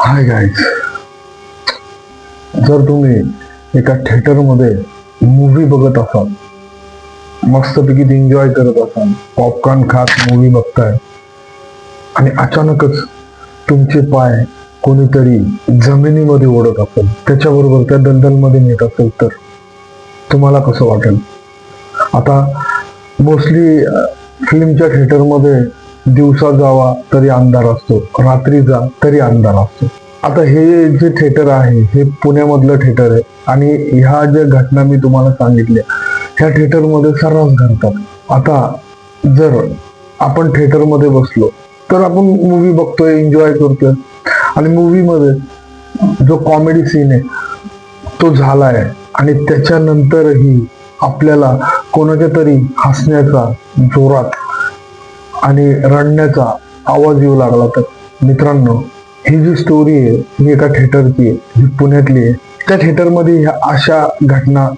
Hi guys जर तुम्ही एका थिएटरमध्ये मूवी बघत असाल मस्तपैकी एन्जॉय करत असाल पॉपकॉर्न खात मूवी बघताय आणि अचानकच तुमचे पाय कोणीतरी जमिनीमध्ये ओढत असेल त्याच्याबरोबर त्या दलदलमध्ये नेत असेल तर तुम्हाला कसं वाटेल? आता मोस्टली फिल्मच्या थिएटरमध्ये दिवसा जावा तरी अंधार असतो. रात्री जा तरी अंधार असतो. आता हे जे थिएटर आहे हे पुण्यामधलं थिएटर आहे. आणि ह्या ज्या घटना मी तुम्हाला सांगितल्या ह्या थिएटरमध्ये सर्रास घडतात. आता जर आपण थिएटरमध्ये बसलो तर आपण मूवी बघतोय एन्जॉय करतोय. आणि मूवीमध्ये जो कॉमेडी सीन आहे तो झालाय. आणि त्याच्यानंतरही आपल्याला कोणाच्या तरी हसण्याचा जोरात आणि रडण्याचा आवाज येऊ लागला तर. मित्रांनो ही जी स्टोरी आहे ही एका थिएटरची आहे ही पुण्यातली आहे. त्या थिएटरमध्ये ह्या अशा घटना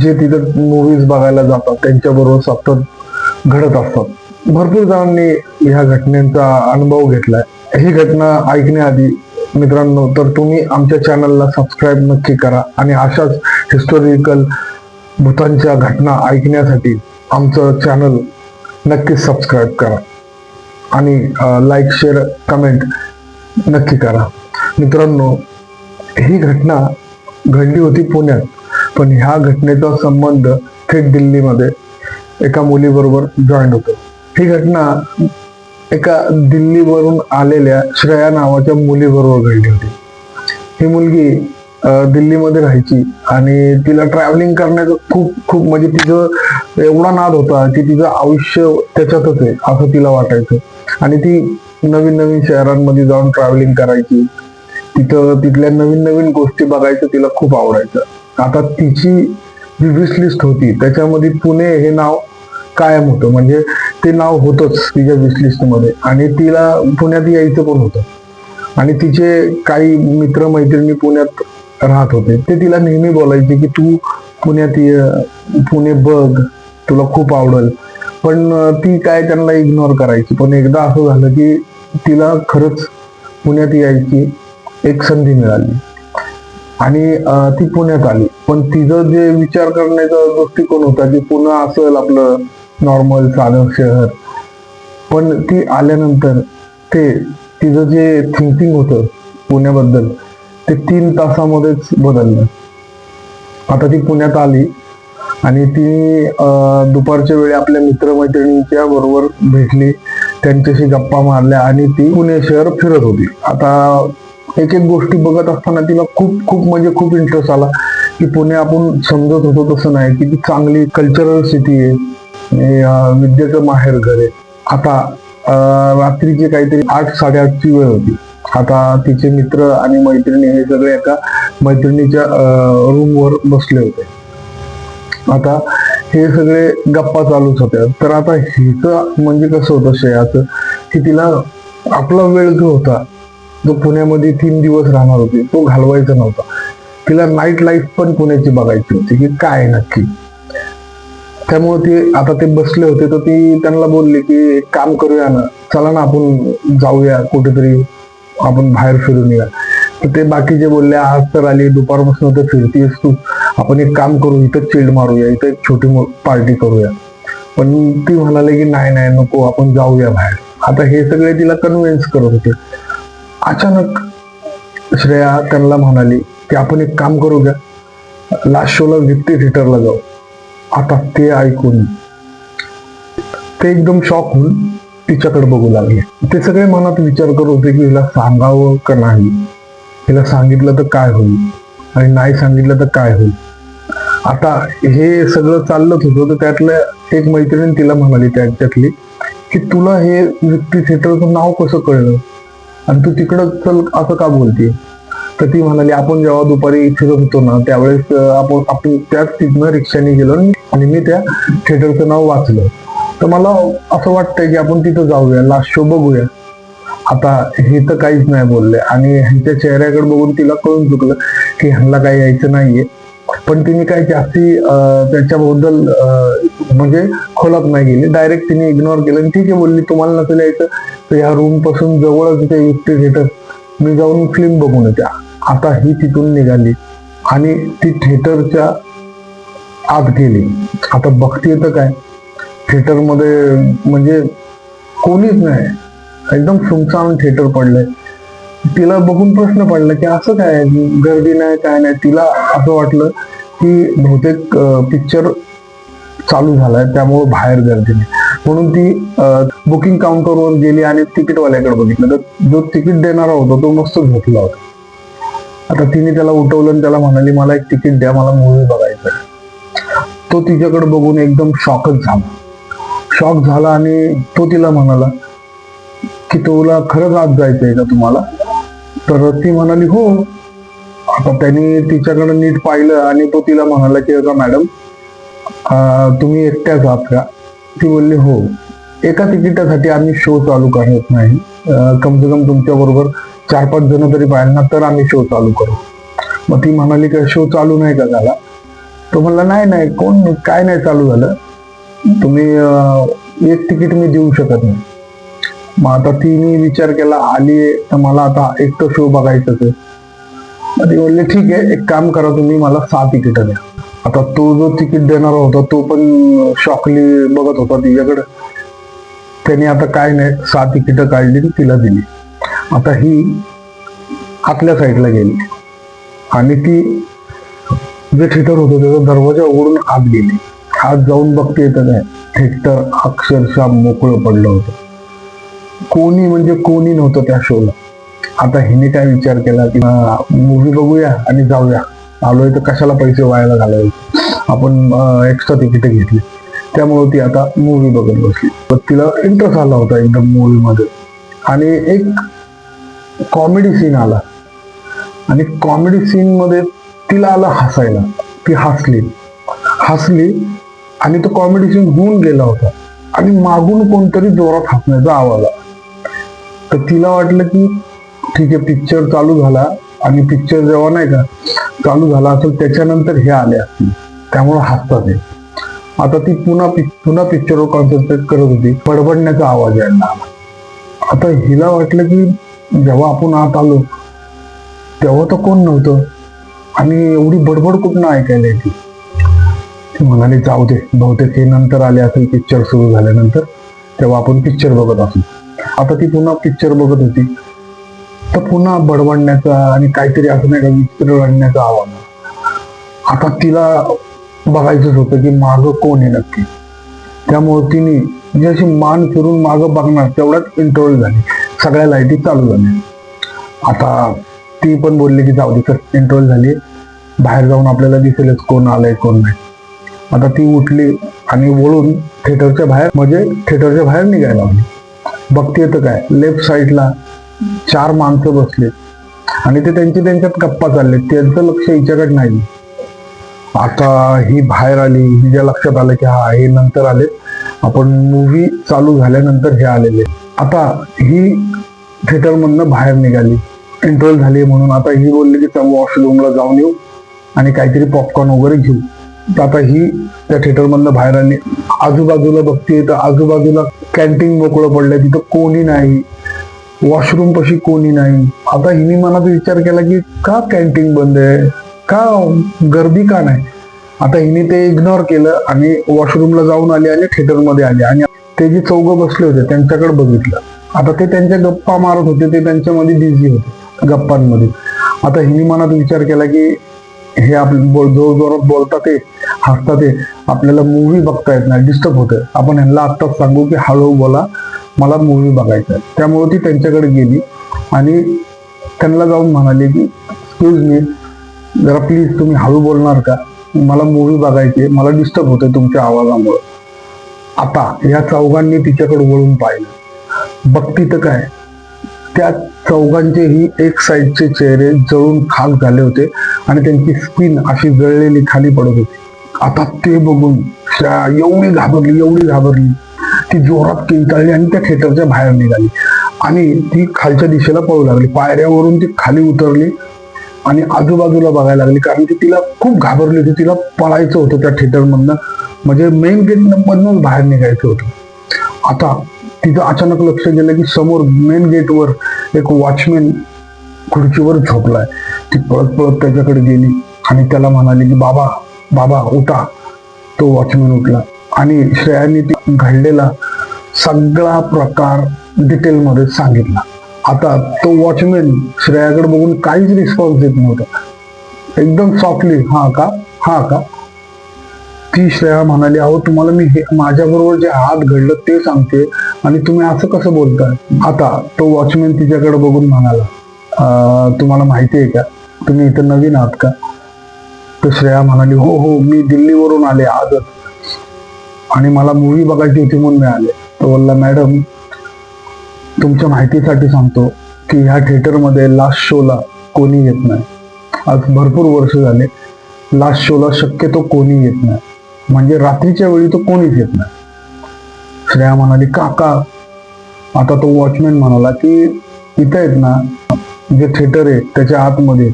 जे तिथं मूवीज बघायला जातात त्यांच्याबरोबर सतत घडत असतात. भरपूर जणांनी ह्या घटनेचा अनुभव घेतलाय. ही घटना ऐकण्याआधी मित्रांनो तर तुम्ही आमच्या चॅनलला सबस्क्राईब नक्की करा आणि अशाच हिस्टॉरिकल भूतांच्या घटना ऐकण्यासाठी आमचं चॅनल नक्की सबस्क्राईब करा. आणि लाईक शेअर कमेंट नक्की करा. मित्रांनो ही घटना घडली होती पुण्यात पण ह्या घटनेचा संबंध थेट दिल्लीमध्ये एका मुलीबरोबर जॉईंट होतो. ही घटना एका दिल्लीवरून आलेल्या श्रेया नावाच्या मुलीबरोबर घडली होती. ही मुलगी दिल्लीमध्ये राहायची. आणि तिला ट्रॅव्हलिंग करण्याचं खूप खूप म्हणजे तिचं एवढा नाद होता की तिचं आयुष्य त्याच्यातच आहे असं तिला वाटायचं. आणि ती नवीन नवीन शहरांमध्ये जाऊन ट्रॅव्हलिंग करायची. तिथं तिथल्या नवीन नवीन गोष्टी बघायचं तिला खूप आवडायचं. आता तिची जी विश लिस्ट होती त्याच्यामध्ये पुणे हे नाव कायम होतं. म्हणजे ते नाव होतच तिच्या विश लिस्टमध्ये आणि तिला पुण्यात यायचं पण होतं. आणि तिचे काही मित्र मैत्रिणी पुण्यात राहत होते. ते तिला नेहमी बोलायचे की तू पुण्यात ये पुणे बघ तुला खूप आवडेल. पण ती काय त्यांना इग्नोर करायची. पण एकदा असं झालं की तिला खरंच पुण्यात यायची एक संधी मिळाली. आणि ती पुण्यात आली. पण तिचं जे विचार करण्याचा दृष्टिकोन होता की पुणे असेल आपलं नॉर्मल साधं शहर. पण ती आल्यानंतर ते तिचं जे थिंकिंग होतं पुण्याबद्दल ते तीन तासामध्येच बदललं. आता ती पुण्यात आली आणि ती दुपारच्या वेळी आपल्या मित्रमैत्रिणींच्या बरोबर भेटली. त्यांच्याशी गप्पा मारल्या आणि ती पुणे शहर फिरत होती. आता एक एक गोष्टी बघत असताना तिला खूप खूप म्हणजे खूप इंटरेस्ट आला की पुणे आपण समजत होतो तसं नाही की ती चांगली कल्चरल सिटी आहे. विद्येचं माहेर घर आहे. आता रात्रीची काहीतरी आठ साडेआठची वेळ होती. आता तिचे मित्र आणि मैत्रिणी हे सगळे एका मैत्रिणीच्या रूमवर बसले होते. आता हे सगळे गप्पा चालूच होत्या. तर आता हिचं म्हणजे कसं होतं श्रेयाचं की तिला आपला वेळ जो होता जो पुण्यामध्ये तीन दिवस राहणार होती तो घालवायचा नव्हता. तिला नाईट लाईफ पण पुण्याची बघायची होती की काय नक्की. त्यामुळे ते आता ते बसले होते तर ती त्यांना बोलली की एक काम करूया ना चला ना आपण जाऊया कुठेतरी आपण बाहेर फिरून येऊया. तर ते बाकीचे बोलले आज तर आली दुपारपासून तर फिरतीस तू. आपण एक काम करू इथं चिल्ड मारूया इथं एक छोटी पार्टी करूया. पण ती म्हणाले की नाही नाही नको आपण जाऊया बाहेर. आता हे सगळे तिला कन्व्हिन्स करत होते. अचानक श्रेया त्यांना म्हणाली की आपण एक काम करू का लास्ट शोला विक्टी थिएटरला जाऊ. आता ते ऐकून ते एकदम शॉक होऊन तिच्याकडे बघू लागले. ते सगळे मनात विचार करत होते की हिला सांगावं का नाही? हिला सांगितलं तर काय होईल? आणि नाही सांगितलं तर काय होईल? आता हे सगळं चाललंच होतं तर त्यातल्या एक मैत्रीण तिला म्हणाली त्याच्यातली की तुला हे व्यक्ती थिएटरचं नाव कसं कळलं? आणि तू तिकडं चल असं का बोलते तर ती म्हणाली आपण जेव्हा दुपारी फिरत होतो ना त्यावेळेस आपण आपण त्याच तिथनं रिक्षाने गेलो आणि मी त्या थिएटरचं नाव वाचलं. तर मला असं वाटतंय की आपण तिथं जाऊया लास्ट शो बघूया. आता हे तर काहीच नाही बोलले. आणि ह्यांच्या चेहऱ्याकडे बघून तिला कळून चुकलं की ह्यांना काही यायचं नाहीये. पण तिने काही जास्ती त्याच्याबद्दल म्हणजे खोलात नाही गेली. डायरेक्ट तिने इग्नोर केलं आणि ठीक आहे बोलली तुम्हाला नसेल यायचं तर ह्या रूमपासून जवळच ते युक्ती थिएटर मी जाऊन फिल्म बघून येते आता ही तिथून निघाली आणि ती थिएटरच्या आत गेली. आता बघते तर काय? थिएटरमध्ये म्हणजे कोणीच नाही. एकदम सुमसान थिएटर पडलंय. तिला बघून प्रश्न पडला की असं काय गर्दी नाही काय नाही? तिला असं वाटलं की बहुतेक पिक्चर चालू झालाय त्यामुळे बाहेर गर्दी नाही. म्हणून ती बुकिंग काउंटरवर गेली आणि तिकीटवाल्याकडे बघितलं. तर जो तिकीट देणारा होता तो मस्त झोपला होता. आता तिने त्याला उठवलं आणि त्याला म्हणाली मला एक तिकीट द्या मला मूवी बघायचं आहे." तो तिच्याकडे बघून एकदम शॉकच झाला. शॉक झाला आणि तो तिला म्हणाला की तुला खरंच आज जायचंय का तुम्हाला? तर ती म्हणाली हो. आता त्यांनी तिच्याकडे नीट पाहिलं आणि तो तिला म्हणाला की का मॅडम तुम्ही एकट्याच आहात का ती बोलली हो. एका तिकिटासाठी आम्ही शो चालू करत नाही. कम से कम तुमच्या बरोबर चार पाच जण तरी पाहिजे ना तर आम्ही शो चालू करू. मग ती म्हणाली का शो चालू नाही का झाला? तो म्हणला नाही नाही कोण काय नाही चालू झालं. तुम्ही एक तिकीट मी देऊ शकत नाही. मग आता तिने विचार केला आली तर मला आता एक शो बघायचं आहे. मग ती बोलली ठीक आहे एक काम करा तुम्ही मला सहा तिकीट द्या. आता तो जो तिकीट देणारा होता तो पण शॉकली बघत होता तिच्याकडे. त्याने आता काय नाही सहा तिकीटं काढली आणि तिला दिली. आता ही आतल्या साईडला गेली. आणि ती जे थिएटर होतं त्याचा दरवाजा उघडून आत गेली. आत जाऊन बघते तर नाही. थिएटर अक्षरशः मोकळं पडलं होतं. कोणी म्हणजे कोणी नव्हतं त्या शोला आता हिने काय विचार केला की मूवी बघूया आणि जाऊया. आलोय तर कशाला पैसे व्हायला घालायचे आपण एक्स्ट्रा तिकीट घेतली. त्यामुळे ती आता मूवी बघत बसली. पण तिला इंटरेस्ट आला होता एकदम मूवीमध्ये आणि एक कॉमेडी सीन आला. आणि कॉमेडी सीन मध्ये तिला आला हसायला. ती हसली. हसली. आणि तो कॉमेडी सीन होऊन गेला होता. आणि मागून कोणतरी जोरात हसण्याचा आवाज आला. तर तिला वाटलं की ठीक आहे पिक्चर चालू झाला. आणि पिक्चर जेव्हा नाही का चालू झाला असेल त्याच्यानंतर हे आले असतील. त्यामुळे हसतात हे आता ती पुन्हा पिक- पुन्हा पिक्चरवर कॉन्सन्ट्रेट करत होती. बडबडण्याचा आवाज यायला आता हिला वाटलं की जेव्हा आपण आत आलो तेव्हा तर कोण नव्हतं. आणि एवढी बडबड कुठनं ऐकायला येते? ती म्हणाले जाऊ दे. बहुतेक हे नंतर आले असेल पिक्चर सुरू झाल्यानंतर. तेव्हा आपण पिक्चर बघत असू. आता ती पुन्हा पिक्चर बघत होती. तर पुन्हा बडबडण्याचा आणि काहीतरी असं नाही का विचित्र रडण्याचा आवाज आता तिला बघायचंच होतं की माग कोण आहे नक्की. त्यामुळे तिने म्हणजे अशी मान फिरून मागं बघणार तेवढ्याच इंटरव्हल झाली. सगळ्या लाईटी चालू झाल्या. आता ती पण बोलली की जाऊ दे इंटरव्हल झाली बाहेर जाऊन आपल्याला दिसेलच कोण आलंय कोण नाही. आता ती उठली आणि वळून थिएटरच्या बाहेर म्हणजे थिएटरच्या बाहेर निघायला लागली. बघते तर काय लेफ्ट साईडला चार माणसं बसले. आणि ते त्यांची त्यांच्यात गप्पा चालले त्यांचं लक्ष हिच्याकडे नाही. आता ही बाहेर आली हिच्या लक्षात आलं की हा हे नंतर आले. आपण मूवी चालू झाल्यानंतर हे आलेले. आता ही थिएटरमधनं बाहेर निघाली. इंटरव्हल झाली म्हणून आता ही बोलली की वॉशरूमला जाऊन येऊ आणि काहीतरी पॉपकॉर्न वगैरे घेऊ. आता ही त्या थिएटरमधनं बाहेर आली. आजूबाजूला बघते तर आजूबाजूला कॅन्टीन मोकळं पडलंय तिथं कोणी नाही. वॉशरूम पशी कोणी नाही. आता हिने मनात विचार केला की का कॅन्टीन बंद आहे? का गर्दी का नाही? आता हिने ते इग्नोर केलं आणि वॉशरूमला जाऊन आली आणि थिएटरमध्ये आले. आली आणि ते जे चौघ बसले होते त्यांच्याकडे बघितलं. आता ते त्यांच्या गप्पा मारत होते ते त्यांच्यामध्ये बिझी होते गप्पांमध्ये. आता हिने मनात विचार केला की हे आपण बोल जोर जोरात बोलतात ते हसतात ते आपल्याला मूवी बघता येत नाही डिस्टर्ब होते. आपण ह्यांना आत्ताच सांगू की हळू बोला मला मूवी बघायचा आहे त्यामुळे ती त्यांच्याकडे गेली आणि त्यांना जाऊन म्हणाले की एक्सक्यूज मी जरा प्लीज तुम्ही हळू बोलणार का? मला मूवी बघायची आहे. मला डिस्टर्ब होते तुमच्या आवाजामुळे. आता या चौघांनी तिच्याकडे वळून पाहिलं. बघती तर काय? त्या चौघांचेही एक साईडचे चेहरे जळून खाक झाले होते. आणि त्यांची स्किन अशी जळलेली खाली पडत होती. आता ते बघून श्या एवढी घाबरली एवढी घाबरली. ती जोरात किंचाळली आणि त्या थिएटरच्या बाहेर निघाली. आणि ती खालच्या दिशेला पळू लागली. पायऱ्यावरून ती खाली उतरली आणि आजूबाजूला बघायला लागली. कारण की तिला खूप घाबरली होती. तिला पळायचं होतं त्या थिएटरमधनं. म्हणजे मेन गेट मधनच बाहेर निघायचं होतं. आता तिचं अचानक लक्ष गेलं की समोर मेन गेटवर एक वॉचमॅन खुर्चीवर झोपलाय. ती पळत पळत त्याच्याकडे गेली आणि त्याला म्हणाली की बाबा बाबा उठा. तो वॉचमॅन उठला आणि श्रेयाने ती घडलेला सगळा प्रकार डिटेलमध्ये सांगितला. आता तो वॉचमॅन श्रेयाकडे बघून काहीच रिस्पॉन्स देत नव्हता. एकदम सॉफ्टली हा का? हा का? ती श्रेया म्हणाली अहो तुम्हाला मी हे माझ्याबरोबर जे हात घडलं ते सांगते आणि तुम्ही असं कसं बोलताय? आता तो वॉचमॅन तिच्याकडे बघून म्हणाला "अं, तुम्हाला माहिती आहे का? तुम्ही इथं नवीन आहात का? तर श्रेया म्हणाली हो हो मी दिल्लीवरून आले आजच. आणि मला मूवी बघायची होती म्हणून मिळाले. तर बोलला मॅडम तुमच्या माहितीसाठी सांगतो की ह्या थिएटरमध्ये लास्ट शोला कोणी येत नाही. आज भरपूर वर्ष झाले लास्ट शोला शक्यतो कोणी येत नाही. म्हणजे रात्रीच्या वेळी तो कोणीच येत नाही. श्रेया म्हणाली काका. आता तो वॉचमॅन म्हणाला की इथं आहेत ना जे थिएटर आहे त्याच्या आतमध्ये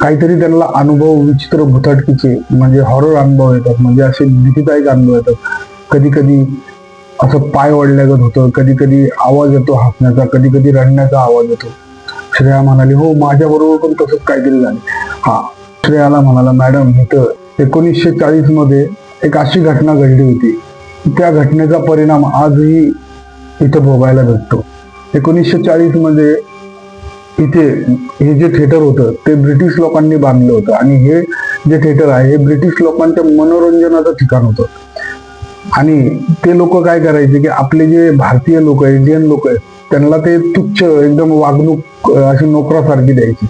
काहीतरी त्यांना अनुभव विचित्र भुताटकीचे म्हणजे हॉरर अनुभव येतात म्हणजे असे भीतीदायक अनुभव येतात. कधी कधी असं पाय वडल्यागत होतं कधी कधी आवाज येतो हसण्याचा कधी कधी रडण्याचा आवाज येतो. श्रेया म्हणाली हो माझ्या बरोबर पण तसंच काहीतरी झाले. हा श्रेयाला म्हणाला मॅडम इथं एकोणीसशे चाळीसमध्ये एक अशी घटना घडली होती. त्या घटनेचा परिणाम आजही इथं भोगायला भेटतो. एकोणीसशे चाळीसमध्ये इथे हे जे थिएटर होतं ते ब्रिटिश लोकांनी बांधलं होतं. आणि हे जे थिएटर आहे हे ब्रिटिश लोकांच्या मनोरंजनाचं ठिकाण होतं. आणि ते लोक काय करायचे की आपले जे भारतीय लोक आहे इंडियन लोक आहेत त्यांना ते तुच्छ एकदम वागणूक अशी नोकरासारखी द्यायची.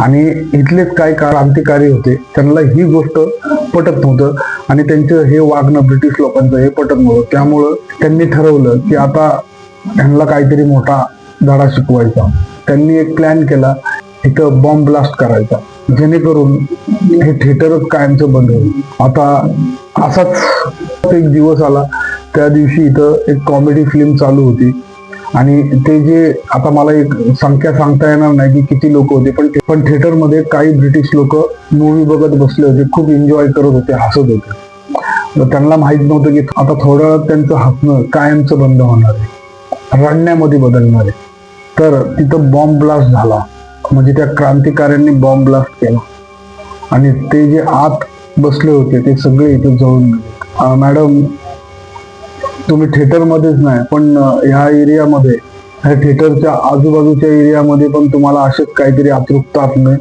आणि इथलेच काय क्रांतिकारी होते त्यांना ही गोष्ट पटत नव्हतं. आणि त्यांचं हे वागणं ब्रिटिश लोकांचं हे पटत नव्हतं. त्यामुळं त्यांनी ठरवलं की आता त्यांना काहीतरी मोठा धडा शिकवायचा. त्यांनी एक प्लॅन केला इथं बॉम्ब ब्लास्ट करायचा. जेणेकरून हे थिएटरच कायमचं बंद होईल. आता असाच एक दिवस आला त्या दिवशी इथं एक कॉमेडी फिल्म चालू होती. आणि ते जे आता मला एक संख्या सांगता येणार नाही की किती लोक होते पण पण थिएटरमध्ये काही ब्रिटिश लोक मूवी बघत बसले होते खूप एन्जॉय करत होते हसत होते. तर त्यांना माहीत नव्हतं की आता थोड्या वेळात त्यांचं हसणं कायमचं बंद होणार आहे. रडण्यामध्ये बदलणार आहे. तर तिथं बॉम्ब ब्लास्ट झाला. म्हणजे त्या क्रांतिकाऱ्यांनी बॉम्ब ब्लास्ट केला. आणि ते जे आत बसले होते ते सगळे इथे जळून गेले. मॅडम तुम्ही थिएटरमध्येच नाही पण ह्या एरियामध्ये ह्या थिएटरच्या आजूबाजूच्या एरियामध्ये पण तुम्हाला असेच काहीतरी अतृप्त आत्मे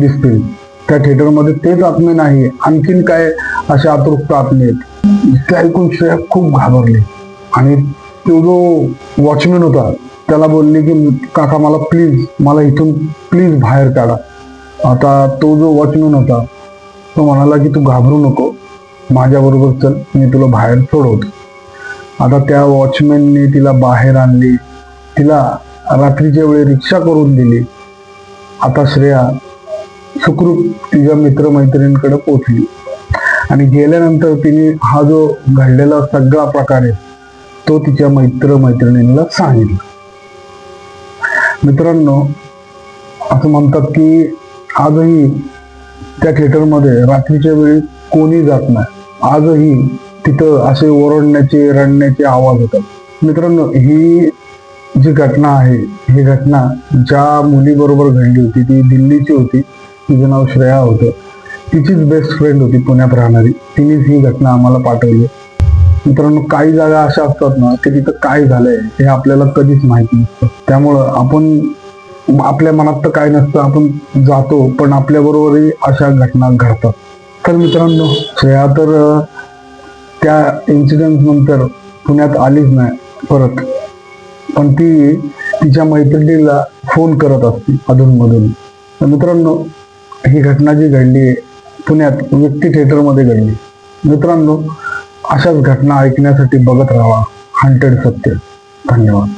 दिसतील. त्या थिएटरमध्ये तेच आत्मे नाही आणखीन काय असे अतृप्त आत्मे आहेत? ते ऐकून श्रेया खूप घाबरली. आणि तो जो वॉचमॅन होता त्याला बोलले की काका मला प्लीज मला इथून प्लीज बाहेर काढा. आता तो जो वॉचमॅन होता तो म्हणाला की तू घाबरू नको. माझ्याबरोबर चल मी तुला बाहेर सोडवतो. आता त्या वॉचमॅनने तिला बाहेर आणली. तिला रात्रीच्या वेळी रिक्षा करून दिली. आता श्रेया सुखरूप तिच्या मित्रमैत्रिणींकडे पोचली आणि गेल्यानंतर तिने हा जो घडलेला सगळा प्रकार आहे तो तिच्या मित्रमैत्रिणींना सांगितला. मित्रांनो असं म्हणतात की आजही त्या थिएटरमध्ये रात्रीच्या वेळी कोणी जात नाही. आजही तिथं असे ओरडण्याचे रडण्याचे आवाज होतात मित्रांनो ही जी घटना आहे ही घटना ज्या मुलीबरोबर घडली होती ती दिल्लीची होती तिचं नाव श्रेया होतं. तिचीच बेस्ट फ्रेंड होती पुण्यात राहणारी. तिनेच ही घटना आम्हाला पाठवली. मित्रांनो काही जागा अशा असतात ना की तिथं काय झालंय हे आपल्याला कधीच माहीत नसतं. त्यामुळं आपण आपल्या मनात तर काय नसतं आपण जातो पण आपल्या बरोबरही अशा घटना घडतात. तर मित्रांनो श्रेया तर त्या इन्सिडेंट नंतर पुण्यात आलीच नाही परत. पण ती तिच्या मैत्रिणीला फोन करत असते अधूनमधून. तर मित्रांनो ही घटना जी घडली पुण्यात व्यक्ती थिएटरमध्ये घडली. मित्रांनो अशाच घटना ऐकण्यासाठी बघत राहा हंटेड सत्य. धन्यवाद.